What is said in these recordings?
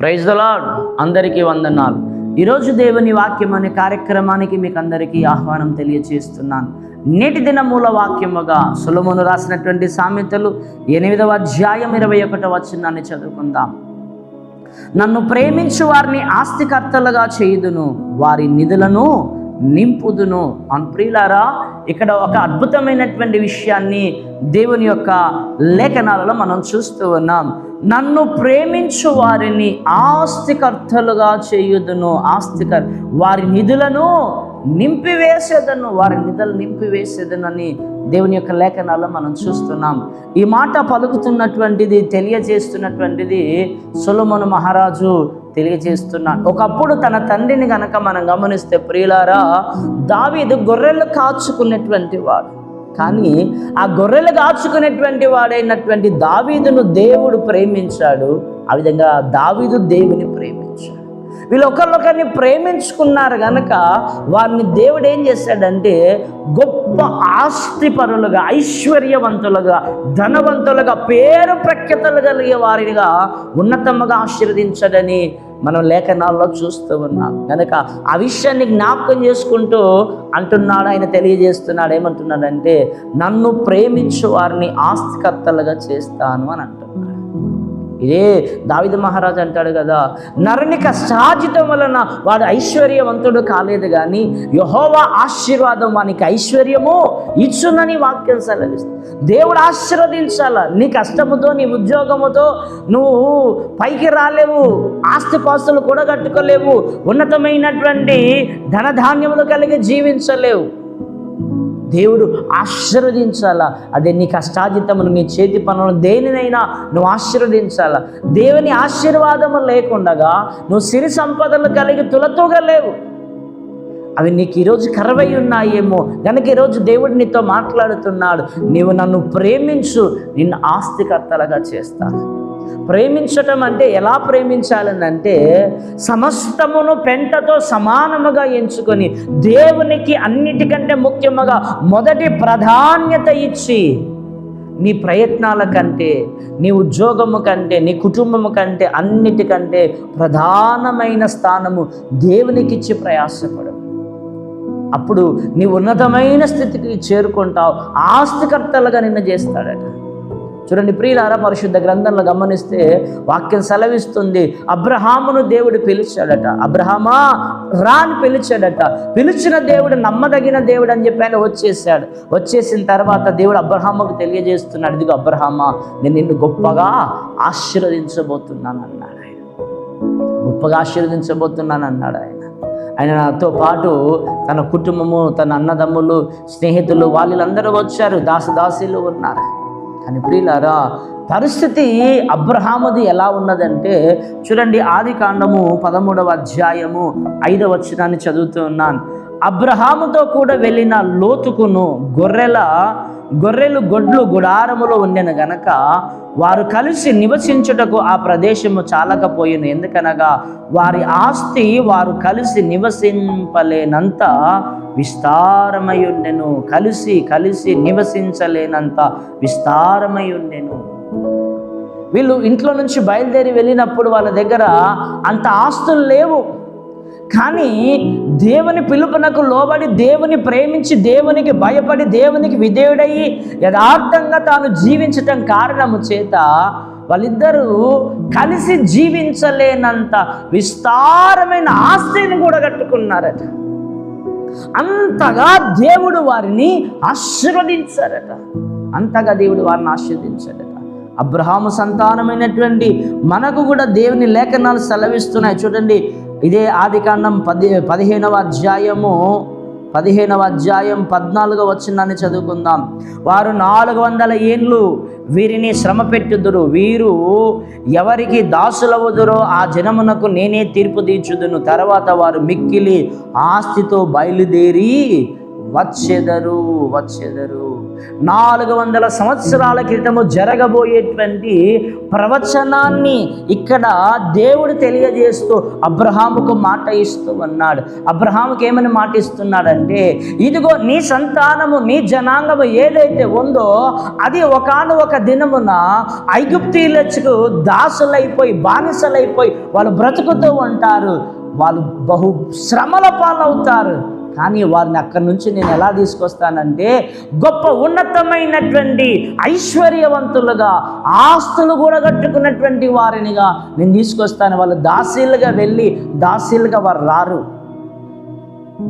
Praise the lord అందరికీ వందనాలు. ఈరోజు దేవుని వాక్యం అనే కార్యక్రమానికి మీకు అందరికీ ఆహ్వానం తెలియజేస్తున్నాను నేటి దిన మూల వాక్యముగా సులమును రాసినటువంటి సామెతలు ఎనిమిదవ అధ్యాయం ఇరవై ఒకటవ వచనాన్ని చదువుకుందాం. నన్ను ప్రేమించు వారిని ఆస్తికర్తలుగా చేయుదును వారి నిధులను నింపుదును. అని ప్రియులారా ఇక్కడ ఒక అద్భుతమైనటువంటి విషయాన్ని దేవుని యొక్క లేఖనాలలో మనం చూస్తూ ఉన్నాం. నన్ను ప్రేమించు వారిని ఆస్తికర్తలుగా చేయుదును. ఆస్తికర్ వారి నిధులను నింపివేసేదను వారి నిధులు నింపివేసేదనని దేవుని యొక్క లేఖనాల్లో మనం చూస్తున్నాం. ఈ మాట పలుకుతున్నటువంటిది తెలియజేస్తున్నటువంటిది సొలొమోను మహారాజు తెలియజేస్తున్నాడు. ఒకప్పుడు తన తండ్రిని గనక మనం గమనిస్తే ప్రియులారా దావీదు గొర్రెలు కాచుకున్నటువంటి వాడు. కానీ ఆ గొర్రెలు కాచుకునేటువంటి వాడైనటువంటి దావీదును దేవుడు ప్రేమించాడు. ఆ విధంగా దావీదు దేవుని ప్రేమించాడు. వీళ్ళొకరినొకరిని ప్రేమించుకున్నారు కనుక వారిని దేవుడు ఏం చేశాడంటే గొప్ప ఆస్తిపరులుగా ఐశ్వర్యవంతులుగా ధనవంతులుగా పేరు ప్రఖ్యతలు కలిగే వారిగా ఉన్నతముగా ఆశీర్వదించడని మనం లేఖనాల్లో చూస్తూ ఉన్నాం. కనుక ఆ విషయాన్ని జ్ఞాపకం చేసుకుంటూ అంటున్నాడు ఆయన తెలియజేస్తున్నాడు ఏమంటున్నాడంటే నన్ను ప్రేమించు వారిని ఆస్తికర్తలుగా చేస్తాను అని అంటున్నాడు ఇదే దావిద మహారాజు అంటాడు కదా నరుని కష్టాజితం వలన వాడు ఐశ్వర్యవంతుడు కాలేదు కానీ యహోవా ఆశీర్వాదం వానికి ఐశ్వర్యము ఇచ్చునని వాక్యం సెలవిస్తుంది. దేవుడు ఆశీర్వదించాల? నీ కష్టముతో నీ ఉద్యోగముతో నువ్వు పైకి రాలేవు ఆస్తిపాస్తులు కూడా కట్టుకోలేవు ఉన్నతమైనటువంటి ధనధాన్యములు కలిగి జీవించలేవు. దేవుడు ఆశీర్వదించాలా? అదే నీ కష్టాజితమును నీ చేతి పనులు దేనినైనా నువ్వు ఆశీర్వదించాలా? దేవుని ఆశీర్వాదము లేకుండగా నువ్వు సిరి సంపదలు కలిగి తులతూగా లేవు. అవి నీకు ఈరోజు కరవై ఉన్నాయేమో. కనుక ఈరోజు దేవుడు నీతో మాట్లాడుతున్నాడు నీవు నన్ను ప్రేమించు నిన్ను ఆస్తికర్తలుగా చేస్తాను ప్రేమించటం అంటే ఎలా ప్రేమించాలని అంటే సమస్తమును పెంటతో సమానముగా ఎంచుకొని దేవునికి అన్నిటికంటే ముఖ్యముగా మొదటి ప్రాధాన్యత ఇచ్చి నీ ప్రయత్నాల కంటే నీ ఉద్యోగము కంటే నీ కుటుంబము కంటే అన్నిటికంటే ప్రధానమైన స్థానము దేవునికి ఇచ్చి ప్రయాసపడు అప్పుడు నీ ఉన్నతమైన స్థితికి చేరుకుంటావు. ఆస్తికర్తలుగా నిన్ను చేస్తాడట. చూడండి ప్రియులారా పరిశుద్ధ గ్రంథంలో గమనిస్తే వాక్యం సెలవిస్తుంది. అబ్రహామును దేవుడు పిలిచాడట. అబ్రహమా రాని పిలిచాడట. పిలిచిన దేవుడు నమ్మదగిన దేవుడు అని చెప్పి ఆయన వచ్చేసాడు వచ్చేసిన తర్వాత దేవుడు అబ్రహాముకు తెలియజేస్తున్నాడు ఇదిగో అబ్రహామా నేను నిన్ను గొప్పగా ఆశీర్వదించబోతున్నాను అన్నాడు ఆయన. గొప్పగా ఆశీర్వదించబోతున్నాను అన్నాడు ఆయన. ఆయన నాతో పాటు తన కుటుంబము తన అన్నదమ్ములు స్నేహితులు వాళ్ళందరూ వచ్చారు. దాసదాసీలు ఉన్నారు. కానీ ప్రియులారా పరిస్థితి అబ్రహాముది ఎలా ఉన్నదంటే చూడండి ఆది కాండము పదమూడవ అధ్యాయము ఐదవ వచనాన్ని చదువుతూ ఉన్నాను. అబ్రహాముతో కూడా వెళ్ళిన లోతుకును గొర్రెల గొర్రెలు గొడ్లు గుడారములో ఉండెను గనక వారు కలిసి నివసించుటకు ఆ ప్రదేశము చాలకపోయిన. ఎందుకనగా వారి ఆస్తి వారు కలిసి నివసింపలేనంత విస్తారమై ఉండెను కలిసి కలిసి నివసించలేనంత విస్తారమై ఉండెను వీళ్ళు ఇంట్లో నుంచి బయలుదేరి వెళ్ళినప్పుడు వాళ్ళ దగ్గర అంత ఆస్తులు లేవు. కానీ దేవుని పిలుపునకు లోబడి దేవుని ప్రేమించి దేవునికి భయపడి దేవునికి విధేయుడయ్యి యథార్థంగా తాను జీవించటం కారణము చేత వాళ్ళిద్దరూ కలిసి జీవించలేనంత విస్తారమైన ఆస్తిని కూడా కట్టుకున్నారట. అంతగా దేవుడు వారిని ఆశీర్వదించారట. అంతగా దేవుడు వారిని ఆశీర్వదించాడట అబ్రహాము సంతానమైనటువంటి మనకు కూడా దేవుని లేఖనాలు సెలవిస్తున్నాయి. చూడండి ఇదే ఆదికాండం పది పదిహేనవ అధ్యాయము పదిహేనవ అధ్యాయం పద్నాలుగో వచ్చిందని చదువుకుందాం. వారు నాలుగు వందల ఏండ్లు వీరిని శ్రమ పెట్టుదురు. వీరు ఎవరికి దాసులవుదురో ఆ జనమునకు నేనే తీర్పు తీర్చుదును. తర్వాత వారు మిక్కిలి ఆస్తితో బయలుదేరి వచ్చెదరు వచ్చెదరు. నాలుగు వందల సంవత్సరాల క్రితము జరగబోయేటువంటి ప్రవచనాన్ని ఇక్కడ దేవుడు తెలియజేస్తూ అబ్రహాముకు మాట ఇస్తూ ఉన్నాడు. అబ్రహాముకి ఏమని మాట ఇస్తున్నాడంటే ఇదిగో నీ సంతానము నీ జనాంగము ఏదైతే ఉందో అది ఒకాను ఒక దినమున ఐగుప్తీలకు దాసులైపోయి బానిసలైపోయి వాళ్ళు బ్రతుకుతూ ఉంటారు. వాళ్ళు బహు శ్రమల పాలవుతారు. కానీ వారిని అక్కడి నుంచి నేను ఎలా తీసుకొస్తానంటే గొప్ప ఉన్నతమైనటువంటి ఐశ్వర్యవంతులుగా ఆస్తులు కూడా కట్టుకున్నటువంటి వారినిగా నేను తీసుకొస్తాను. వాళ్ళు దాసీలుగా వెళ్ళి దాసీలుగా వారు రారు.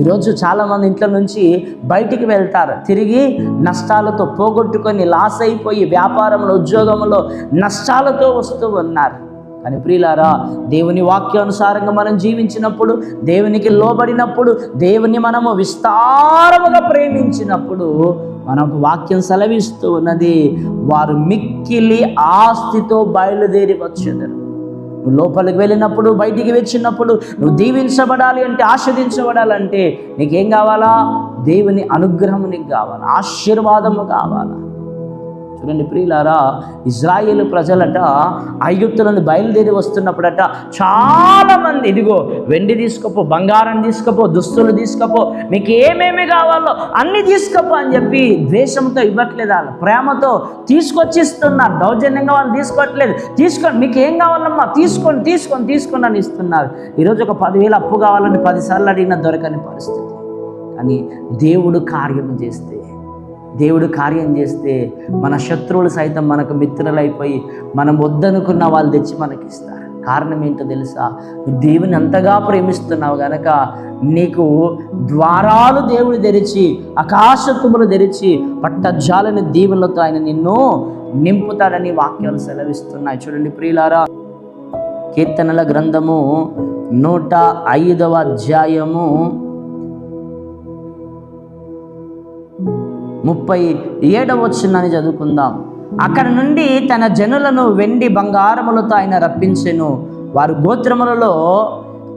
ఈరోజు చాలామంది ఇంట్లో నుంచి బయటికి వెళ్తారు. తిరిగి నష్టాలతో పోగొట్టుకొని లాస్ అయిపోయి వ్యాపారంలో ఉద్యోగంలో నష్టాలతో వస్తూ ఉన్నారు. కానీ ప్రియులారా దేవుని వాక్యానుసారంగా మనం జీవించినప్పుడు దేవునికి లోబడినప్పుడు దేవుని మనము విస్తారముగా ప్రేమించినప్పుడు మనకు వాక్యం సెలవిస్తూ ఉన్నది వారు మిక్కిలి ఆస్తితో బయలుదేరి వచ్చేదారు. నువ్వు లోపలికి వెళ్ళినప్పుడు బయటికి వచ్చినప్పుడు నువ్వు దీవించబడాలి అంటే ఆస్వాదించబడాలంటే నీకేం కావాలా? దేవుని అనుగ్రహం నీకు కావాలా? ఆశీర్వాదము కావాలా? చూడండి ప్రియులారా ఇజ్రాయేల్ ప్రజలట ఐగుప్తులను బయలుదేరి వస్తున్నప్పుడట చాలామంది ఇదిగో వెండి తీసుకపో బంగారం తీసుకపో దుస్తులు తీసుకపో మీకు ఏమేమి కావాలో అన్ని తీసుకపో అని చెప్పి ద్వేషంతో ఇవ్వట్లేదు వాళ్ళు. ప్రేమతో తీసుకొచ్చి ఇస్తున్నారు దౌర్జన్యంగా వాళ్ళు తీసుకోవట్లేదు. తీసుకొని మీకు ఏం కావాలమ్మా? తీసుకొని తీసుకొని తీసుకొని అని ఇస్తున్నారు. ఈరోజు ఒక పదివేలు అప్పు కావాలని పదిసార్లు అడిగినా దొరకని పరిస్థితి. కానీ దేవుడు కార్యము చేస్తే దేవుడు కార్యం చేస్తే మన శత్రువులు సైతం మనకు మిత్రులైపోయి మనం వద్దనుకున్న వాళ్ళు తెచ్చి మనకి ఇస్తారు కారణం ఏంటో తెలుసా? నువ్వు దేవుని అంతగా ప్రేమిస్తున్నావు గనక నీకు ద్వారాలు దేవుడు తెరిచి ఆకాశత్తుములు తెరిచి పట్టజాలని దీవులతో ఆయన నిన్ను నింపుతాడని వాక్యాలు సెలవిస్తున్నాయి. చూడండి ప్రియులారా కీర్తనల గ్రంథము నూట ఐదవ అధ్యాయము ముప్పై ఏడవ వచ్చిందని చదువుకుందాం. అక్కడ నుండి తన జనులను వెండి బంగారములతో ఆయన రప్పించెను. వారు గోత్రములలో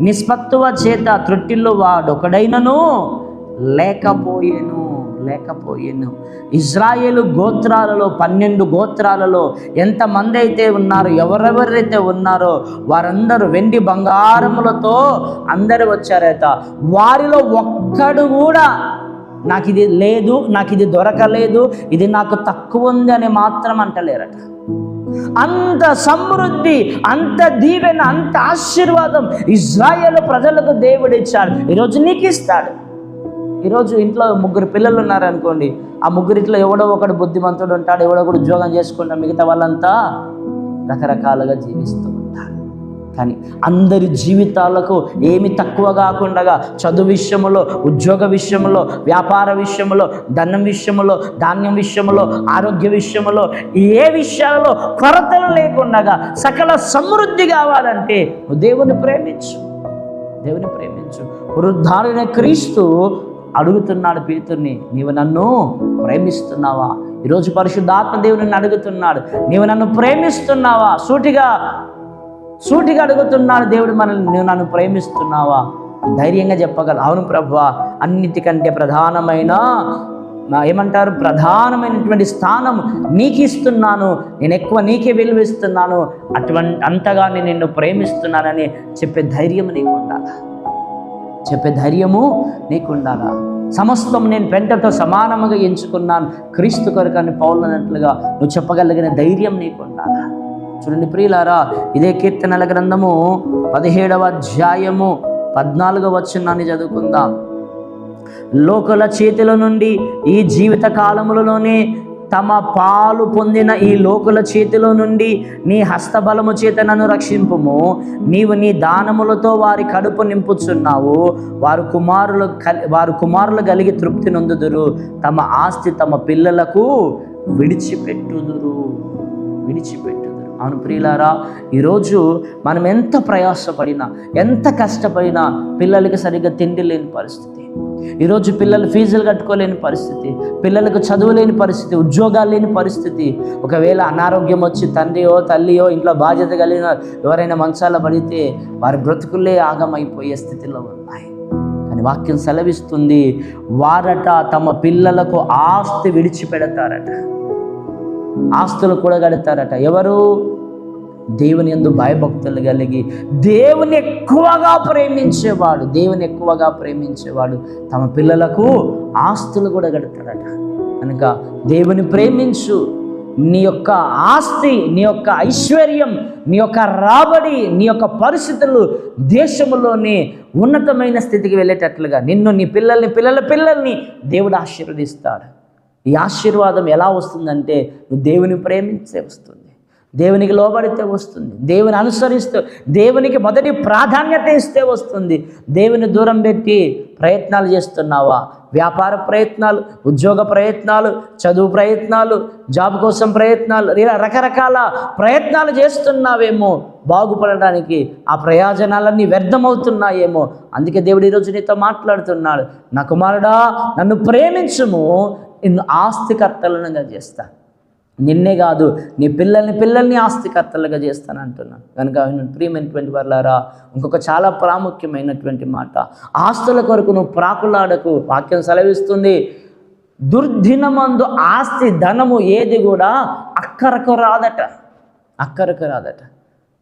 నిష్పత్తువ చేత త్రొట్టిల్లు వాడొకడైనను లేకపోయేను లేకపోయేను. ఇజ్రాయేలు గోత్రాలలో పన్నెండు గోత్రాలలో ఎంతమంది అయితే ఉన్నారో ఎవరెవరైతే ఉన్నారో వారందరూ వెండి బంగారములతో అందరూ వచ్చారట. వారిలో ఒక్కడు కూడా నాకు ఇది లేదు నాకు ఇది దొరకలేదు ఇది నాకు తక్కువ ఉంది అని మాత్రం అంటలేరట. అంత సమృద్ధి అంత దీవెన అంత ఆశీర్వాదం ఇజ్రాయెల్ ప్రజలకు దేవుడు ఇచ్చాడు. ఈరోజు నీకు ఇస్తాడు ఈరోజు ఇంట్లో ముగ్గురు పిల్లలు ఉన్నారనుకోండి ఆ ముగ్గురిట్లో ఎవడో ఒకడు బుద్ధిమంతుడు ఉంటాడు ఎవడో ఒకడు ఉద్యోగం చేసుకుంటాడు మిగతా వాళ్ళంతా రకరకాలుగా జీవిస్తాం కానీ అందరి జీవితాలకు ఏమి తక్కువ కాకుండా చదువు విషయంలో ఉద్యోగ విషయంలో వ్యాపార విషయంలో ధనం విషయంలో ధాన్యం విషయంలో ఆరోగ్య విషయంలో ఏ విషయాలలో కొరతలు లేకుండా సకల సమృద్ధి కావాలంటే దేవుని ప్రేమించు. దేవుని ప్రేమించు. వృద్ధారైన క్రీస్తు అడుగుతున్నాడు పేతుర్ని నీవు నన్ను ప్రేమిస్తున్నావా? ఈరోజు పరిశుద్ధాత్మ దేవుని అడుగుతున్నాడు. నీవు నన్ను ప్రేమిస్తున్నావా? సూటిగా సూటిగా అడుగుతున్నాను దేవుడు మనల్ని నువ్వు నన్ను ప్రేమిస్తున్నావా? ధైర్యంగా చెప్పగల అవును ప్రభు అన్నిటికంటే ప్రధానమైన ఏమంటారు? ప్రధానమైనటువంటి స్థానం నీకు ఇస్తున్నాను. నేను ఎక్కువ నీకే విలువిస్తున్నాను అటువంటి అంతగా నేను నిన్ను ప్రేమిస్తున్నానని చెప్పే ధైర్యం నీకు ఉండాలా? చెప్పే ధైర్యము నీకు ఉండాలా? సమస్తం నేను పెంటతో సమానముగా ఎంచుకున్నాను. క్రీస్తు కొరకని పౌలనట్లుగా నువ్వు చెప్పగలిగిన ధైర్యం నీకు ఉండాలా? చూడండి ప్రియులారా ఇదే కీర్తనల గ్రంథము పదిహేడవ అధ్యాయము పద్నాలుగవ వచనాన్ని చదువుకుందాం. లోకల చేతుల నుండి ఈ జీవిత కాలములలోనే తమ పాలు పొందిన ఈ లోకుల చేతిలో నుండి నీ హస్తబలము చేత నన్ను రక్షింపుము. నీవు నీ దానములతో వారి కడుపు నింపుచున్నావు. వారు కుమారులు కలి వారు కుమారులు కలిగి తృప్తి నొందుదురు. తమ ఆస్తి తమ పిల్లలకు విడిచిపెట్టుదురు. విడిచిపెట్టు అవును ప్రియులారా ఈరోజు మనం ఎంత ప్రయాసపడినా ఎంత కష్టపడినా పిల్లలకి సరిగ్గా తిండి లేని పరిస్థితి. ఈరోజు పిల్లలు ఫీజులు కట్టుకోలేని పరిస్థితి పిల్లలకు చదువు లేని పరిస్థితి ఉద్యోగాలు లేని పరిస్థితి. ఒకవేళ అనారోగ్యం వచ్చి తండ్రియో తల్లియో ఇంట్లో బాధ్యత కలిగిన ఎవరైనా మంచాల పడితే వారి బ్రతుకులే ఆగమైపోయే స్థితిలో ఉన్నాయి. కానీ అని వాక్యం సెలవిస్తుంది వారట తమ పిల్లలకు ఆస్తి విడిచిపెడతారట. ఆస్తులు కూడా గడతారట ఎవరు? దేవుని ఎందు భయభక్తులు కలిగి దేవుని ఎక్కువగా ప్రేమించేవాడు దేవుని ఎక్కువగా ప్రేమించేవాడు తమ పిల్లలకు ఆస్తులు కూడా గడతాడట కనుక దేవుని ప్రేమించు. నీ యొక్క ఆస్తి నీ యొక్క ఐశ్వర్యం నీ యొక్క రాబడి నీ యొక్క పరిస్థితులు దేశంలోని ఉన్నతమైన స్థితికి వెళ్ళేటట్లుగా నిన్ను నీ పిల్లల్ని పిల్లల పిల్లల్ని దేవుడు ఆశీర్వదిస్తాడు. ఈ ఆశీర్వాదం ఎలా వస్తుందంటే నువ్వు దేవుని ప్రేమించే వస్తుంది. దేవునికి లోబడితే వస్తుంది. దేవుని అనుసరిస్తూ దేవునికి మొదటి ప్రాధాన్యత ఇస్తే వస్తుంది. దేవుని దూరం పెట్టి ప్రయత్నాలు చేస్తున్నావా? వ్యాపార ప్రయత్నాలు ఉద్యోగ ప్రయత్నాలు చదువు ప్రయత్నాలు జాబ్ కోసం ప్రయత్నాలు ఇలా రకరకాల ప్రయత్నాలు చేస్తున్నావేమో. బాగుపడడానికి ఆ ప్రయోజనాలన్నీ వ్యర్థమవుతున్నాయేమో. అందుకే దేవుడు ఈరోజు నీతో మాట్లాడుతున్నాడు. నా కుమారుడా నన్ను ప్రేమించుము నిన్ను ఆస్తికర్తలను చేస్తా నిన్నే కాదు నీ పిల్లల్ని పిల్లల్ని ఆస్తికర్తలుగా చేస్తాను అంటున్నాను. కనుక ప్రియమైనటువంటి వర్లారా ఇంకొక చాలా ప్రాముఖ్యమైనటువంటి మాట. ఆస్తుల కొరకు నువ్వు ప్రాకులాడకు వాక్యం సెలవిస్తుంది. దుర్దినమందు ఆస్తి ధనము ఏది కూడా అక్కరకు రాదట. అక్కరకు రాదట.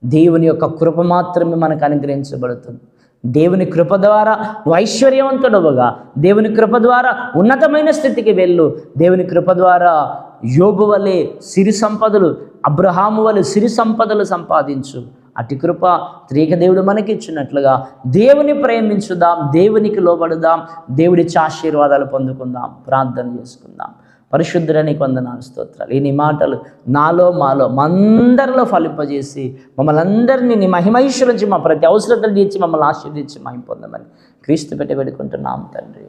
దేవుని యొక్క కృప మాత్రమే మనకు అనుగ్రహించబడుతుంది. దేవుని కృప ద్వారా నువ్వు ఐశ్వర్యవంతుడవుగా. దేవుని కృప ద్వారా ఉన్నతమైన స్థితికి వెళ్ళు. దేవుని కృప ద్వారా యోగు వలె సిరి సంపదలు అబ్రహాము వలె సిరి సంపదలు సంపాదించు. అటు కృప త్రీక దేవుడు మనకి ఇచ్చినట్లుగా దేవుని ప్రేమించుదాం దేవునికి లోబడుదాం దేవుడిచ్చి ఆశీర్వాదాలు పొందుకుందాం ప్రార్థన చేసుకుందాం. పరిశుద్ధులని వందనాలు స్తోత్రాలు. ఈ నీ మాటలు నాలో మాలో మందరిలో ఫలింపజేసి మమ్మల్ని అందరినీ నీ మహిమైశ్వరించి మా ప్రతి అవసరతలు తీర్చి మమ్మల్ని ఆశీర్వదించి మహిం పొందమని క్రీస్తు పెట్టి పెట్టుకుంటున్నాం తండ్రి.